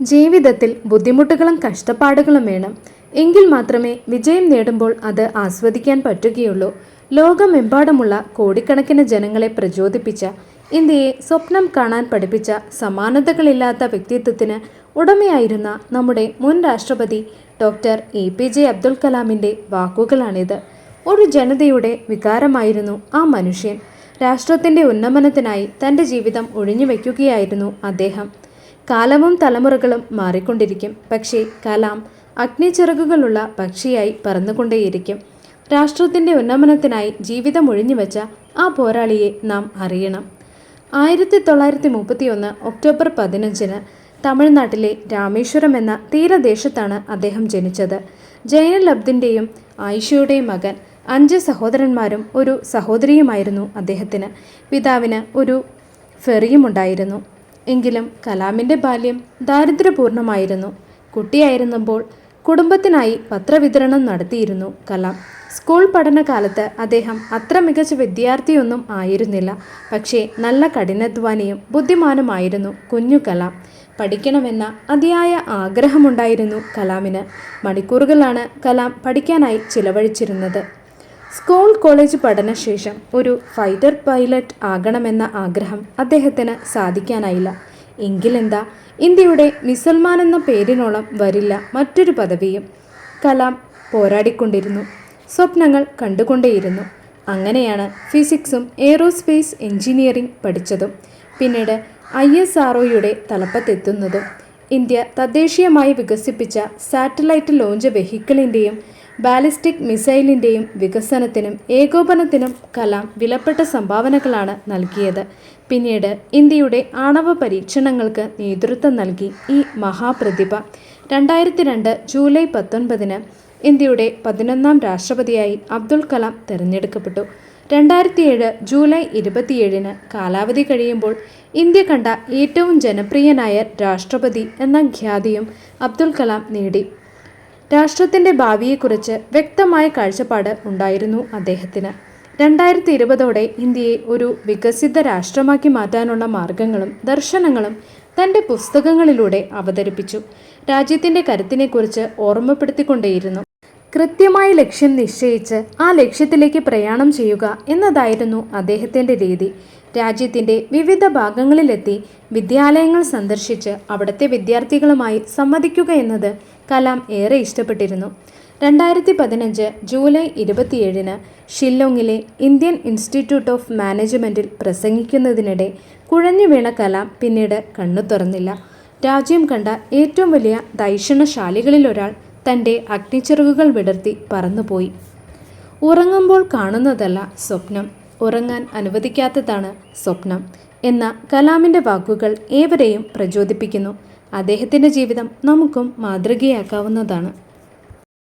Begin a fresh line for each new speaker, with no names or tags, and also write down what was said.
ജീവിതത്തിൽ ബുദ്ധിമുട്ടുകളും കഷ്ടപ്പാടുകളും വേണം. എങ്കിൽ മാത്രമേ വിജയം നേടുമ്പോൾ അത് ആസ്വദിക്കാൻ പറ്റുകയുള്ളൂ. ലോകമെമ്പാടുമുള്ള കോടിക്കണക്കിന് ജനങ്ങളെ പ്രചോദിപ്പിച്ച ഇന്ത്യയെ സ്വപ്നം കാണാൻ പഠിപ്പിച്ച സമാനതകളില്ലാത്ത വ്യക്തിത്വത്തിന് ഉടമയായിരുന്ന നമ്മുടെ മുൻ രാഷ്ട്രപതി doctor A P J Abdul കലാമിന്റെ വാക്കുകളാണിത്. ഒരു ജനതയുടെ വികാരമായിരുന്നു ആ മനുഷ്യൻ. രാഷ്ട്രത്തിന്റെ ഉന്നമനത്തിനായി തന്റെ ജീവിതം ഒഴിഞ്ഞുവെക്കുകയായിരുന്നു അദ്ദേഹം. കാലവും തലമുറകളും മാറിക്കൊണ്ടിരിക്കും. പക്ഷേ കലാം അഗ്നിച്ചിറകുകളുള്ള പക്ഷിയായി പറന്നുകൊണ്ടേയിരിക്കും. രാഷ്ട്രത്തിന്റെ ഉന്നമനത്തിനായി ജീവിതം ഒഴിഞ്ഞുവെച്ച ആ പോരാളിയെ നാം അറിയണം. ആയിരത്തി തൊള്ളായിരത്തി മുപ്പത്തി ഒന്ന് ഒക്ടോബർ പതിനഞ്ചിന് തമിഴ്നാട്ടിലെ രാമേശ്വരം എന്ന തീരദേശത്താണ് അദ്ദേഹം ജനിച്ചത്. ജയനൽ അബ്ദിന്റെയും ആയിഷയുടെയും മകൻ അഞ്ച് സഹോദരന്മാരും ഒരു സഹോദരിയുമായിരുന്നു അദ്ദേഹത്തിന്. പിതാവിന് ഒരു ഫെറിയുമുണ്ടായിരുന്നു. എങ്കിലും കലാമിന്റെ ബാല്യം ദാരിദ്ര്യപൂർണമായിരുന്നു. കുട്ടിയായിരുന്നപ്പോൾ കുടുംബത്തിനായി പത്രവിതരണം നടത്തിയിരുന്നു കലാം. സ്കൂൾ പഠനകാലത്ത് അദ്ദേഹം അത്ര മികച്ച വിദ്യാർത്ഥിയൊന്നും ആയിരുന്നില്ല. പക്ഷേ നല്ല കഠിനാധ്വാനിയും ബുദ്ധിമാനുമായിരുന്നു കുഞ്ഞു കലാം. പഠിക്കണമെന്ന അതിയായ ആഗ്രഹമുണ്ടായിരുന്നു കലാമിന്. മണിക്കൂറുകളാണ് കലാം പഠിക്കാനായി ചിലവഴിച്ചിരുന്നത്. സ്കൂൾ കോളേജ് പഠനശേഷം ഒരു ഫൈറ്റർ പൈലറ്റ് ആകണമെന്ന ആഗ്രഹം അദ്ദേഹത്തിന് സാധിക്കാനായില്ല. എങ്കിലെന്താ? ഇന്ത്യയുടെ മിസൽമാൻ എന്ന പേരിനോളം വരില്ല മറ്റൊരു പദവിയും. കലാം പോരാടിക്കൊണ്ടിരുന്നു. സ്വപ്നങ്ങൾ കണ്ടുകൊണ്ടേയിരുന്നു. അങ്ങനെയാണ് ഫിസിക്സും എയ്റോസ്പേസ് എഞ്ചിനീയറിംഗ് പഠിച്ചതും. പിന്നീട് ഐ എസ് ആർ തലപ്പത്തെത്തുന്നതും. ഇന്ത്യ തദ്ദേശീയമായി വികസിപ്പിച്ച സാറ്റലൈറ്റ് ലോഞ്ച് വെഹിക്കിളിന്റെയും ബാലിസ്റ്റിക് മിസൈലിന്റെയും വികസനത്തിനും ഏകോപനത്തിനും കലാം വിലപ്പെട്ട സംഭാവനകളാണ് നൽകിയത്. പിന്നീട് ഇന്ത്യയുടെ ആണവ പരീക്ഷണങ്ങൾക്ക് നേതൃത്വം നൽകി ഈ മഹാപ്രതിഭ. രണ്ടായിരത്തി രണ്ട് ജൂലൈ പത്തൊൻപതിന് ഇന്ത്യയുടെ പതിനൊന്നാം രാഷ്ട്രപതിയായി അബ്ദുൾ കലാം തിരഞ്ഞെടുക്കപ്പെട്ടു. രണ്ടായിരത്തി ഏഴ് ജൂലൈ ഇരുപത്തിയേഴിന് കാലാവധി കഴിയുമ്പോൾ ഇന്ത്യ കണ്ട ഏറ്റവും ജനപ്രിയനായ രാഷ്ട്രപതി എന്ന ഖ്യാതിയും അബ്ദുൽ കലാം നേടി. രാഷ്ട്രത്തിന്റെ ഭാവിയെക്കുറിച്ച് വ്യക്തമായ കാഴ്ചപ്പാട് ഉണ്ടായിരുന്നു അദ്ദേഹത്തിന്. രണ്ടായിരത്തി ഇരുപതോടെ ഇന്ത്യയെ ഒരു വികസിത രാഷ്ട്രമാക്കി മാറ്റാനുള്ള മാർഗങ്ങളും ദർശനങ്ങളും തന്റെ പുസ്തകങ്ങളിലൂടെ അവതരിപ്പിച്ചു. രാജ്യത്തിന്റെ കരുത്തിനെക്കുറിച്ച് ഓർമ്മപ്പെടുത്തിക്കൊണ്ടേയിരുന്നു. കൃത്യമായ ലക്ഷ്യം നിശ്ചയിച്ച് ആ ലക്ഷ്യത്തിലേക്ക് പ്രയാണം ചെയ്യുക എന്നതായിരുന്നു അദ്ദേഹത്തിന്റെ രീതി. രാജ്യത്തിന്റെ വിവിധ ഭാഗങ്ങളിലെത്തി വിദ്യാലയങ്ങൾ സന്ദർശിച്ച് അവിടുത്തെ വിദ്യാർത്ഥികളുമായി സംവദിക്കുക എന്നത് കലാം ഏറെ ഇഷ്ടപ്പെട്ടിരുന്നു. രണ്ടായിരത്തി പതിനഞ്ച് ജൂലൈ ഇരുപത്തിയേഴിന് ഷില്ലോങ്ങിലെ ഇന്ത്യൻ ഇൻസ്റ്റിറ്റ്യൂട്ട് ഓഫ് മാനേജ്മെന്റിൽ പ്രസംഗിക്കുന്നതിനിടെ കുഴഞ്ഞു വീണ കലാം പിന്നീട് കണ്ണു തുറന്നില്ല. രാജ്യം കണ്ട ഏറ്റവും വലിയ ദൈഷണശാലികളിലൊരാൾ തന്റെ അഗ്നിച്ചിറകുകൾ വിടർത്തി പറന്നുപോയി. ഉറങ്ങുമ്പോൾ കാണുന്നതല്ല സ്വപ്നം. ഉറങ്ങാൻ അനുവദിക്കാത്തതാണ് സ്വപ്നം എന്ന കലാമിന്റെ വാക്കുകൾ ഏവരെയും പ്രചോദിപ്പിക്കുന്നു. അദ്ദേഹത്തിന്റെ ജീവിതം നമുക്കും മാതൃകയാക്കാവുന്നതാണ്